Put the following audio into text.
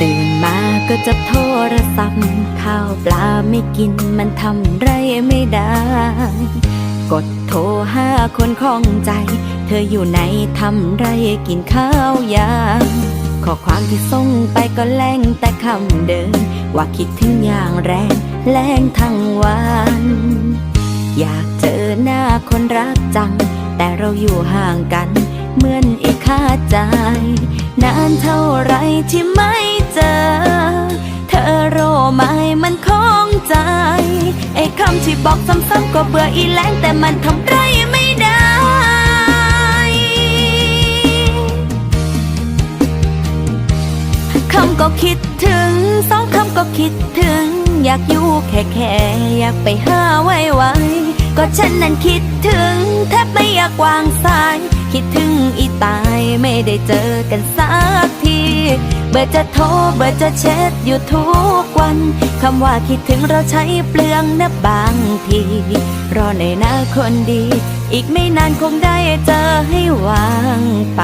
ตื่นมาก็จะโทรศัพท์ ข้าวปลาไม่กินมันทำไรไม่ได้ กดโทรหาคนของใจ เธออยู่ไหนทำไรกินข้าวยางข้อความที่ส่งไปก็แรงแต่คำเดิมว่าคิดถึงอย่างแรงแรงทั้งวัน อยากเจอหน้าคนรักจัง แต่เราอยู่ห่างกัน เหมือนอีกค่าใจานเท่าไรที่ไม่เจอ เธอโรไหมมันคงใจ ไอ้คำที่บอกซ้ำๆก็เบื่ออีแรงแต่มันทำไรไม่ได้คำก็คิดถึงสองคำก็คิดถึง อยากอยู่แค่แค่อยากไปหาไว้ไว้ก็ฉันนั้นคิดถึงแทบไม่อยากวางสายคิดถึงอีตาย ไม่ได้เจอกันสักที เบอร์จะโทรเบอร์จะเช็ดอยู่ทุกวัน คำว่าคิดถึงเราใช้เปลืองนะบางที รอในหน้าคนดี อีกไม่นานคงได้เจอให้วางไป